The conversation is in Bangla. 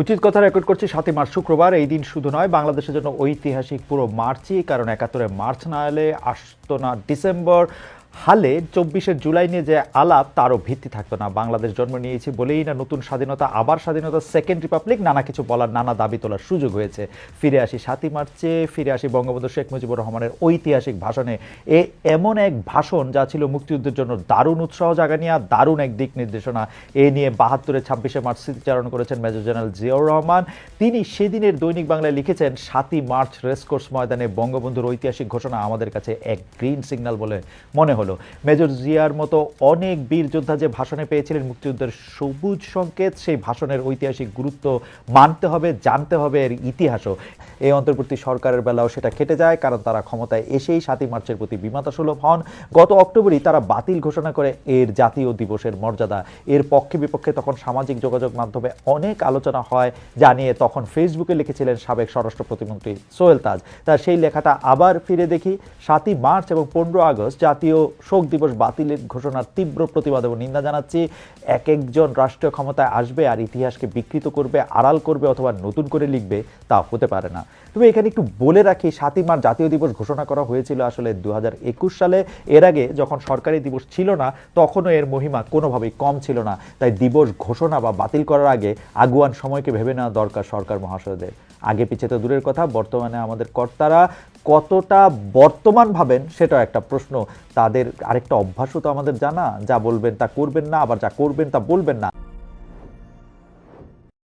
উচিত কথা রেকর্ড করছি সাতই মার্চ শুক্রবার। এই দিন শুধু নয়, বাংলাদেশের জন্য ঐতিহাসিক পুরো মার্চই, কারণ একাত্তরে মার্চ না এলে আসতো না ডিসেম্বর হালে চব্বিশের জুলাই নিয়ে যে আলাপ, তারও ভিত্তি থাকতো না। বাংলাদেশ জন্ম নিয়েছি বলেই না নতুন স্বাধীনতা, আবার স্বাধীনতা, সেকেন্ড রিপাবলিক, নানা কিছু বলার, নানা দাবি তোলার সুযোগ হয়েছে। ফিরে আসি সাতই মার্চে, ফিরে আসি বঙ্গবন্ধু শেখ মুজিবুর রহমানের ঐতিহাসিক ভাষণে। এ এমন এক ভাষণ যা ছিল মুক্তিযুদ্ধের জন্য দারুণ উৎসাহ জাগানিয়া দারুণ এক দিক নির্দেশনা। এ নিয়ে বাহাত্তরে ছাব্বিশে মার্চ স্মৃতিচারণ করেছেন মেজর জেনারেল জিয়াউর রহমান। তিনি সেদিনের দৈনিক বাংলায় লিখেছেন, সাতই মার্চ রেসকোর্স ময়দানে বঙ্গবন্ধুর ঐতিহাসিক ঘোষণা আমাদের কাছে এক গ্রিন সিগন্যাল বলে মনে হলো। মেজর জিয়ার মতো অনেক বীর যোদ্ধা যে ভাষণে পেয়েছিলেন মুক্তিযুদ্ধের সবুজ সংকেত, সেই ভাষণের ঐতিহাসিক গুরুত্ব মানতে হবে, জানতে হবে এর ইতিহাসও। এই অন্তর্বর্তী সরকারের বেলাও সেটা খেটে যায়, কারণ তারা ক্ষমতায় এসেই সাতই মার্চের প্রতি বিমাতা সুলভ হন। গত অক্টোবরই তারা বাতিল ঘোষণা করে এর জাতীয় দিবসের মর্যাদা। এর পক্ষে বিপক্ষে তখন সামাজিক যোগাযোগ মাধ্যমে অনেক আলোচনা হয়, যা নিয়ে তখন ফেসবুকে লিখেছিলেন সাবেক স্বরাষ্ট্র প্রতিমন্ত্রী সোহেল তাজ। তার সেই লেখাটা আবার ফিরে দেখি, সাতই মার্চ এবং পনেরো আগস্ট জাতীয় শোক দিবস বাতিলের ঘোষণার তীব্র প্রতিবাদ এবং নিন্দা জানাচ্ছি। এক একজন রাষ্ট্রীয় ক্ষমতায় আসবে আর ইতিহাসকে বিকৃত করবে, আড়াল করবে অথবা নতুন করে লিখবে, তা হতে পারে না। তবে এখানে একটু বলে রাখি সাতই মার্চ জাতীয় দিবস ঘোষণা করা হয়েছিল আসলে দু হাজার একুশ সালে। এর আগে যখন সরকারি দিবস ছিল না, তখনও এর মহিমা কোনোভাবেই কম ছিল না। তাই দিবস ঘোষণা বা বাতিল করার আগে আগুয়ান সময়কে ভেবে নেওয়া দরকার সরকার মহাশয়দের আগে পিছিয়ে তো দূরের কথা, বর্তমানে আমাদের কর্তারা কতটা বর্তমান ভাবেন সেটাও একটা প্রশ্ন। তাদের আরেকটা অভ্যাসও তো আমাদের জানা। যা বলবেন তা করবেন না, আবার যা করবেন তা বলবেন না।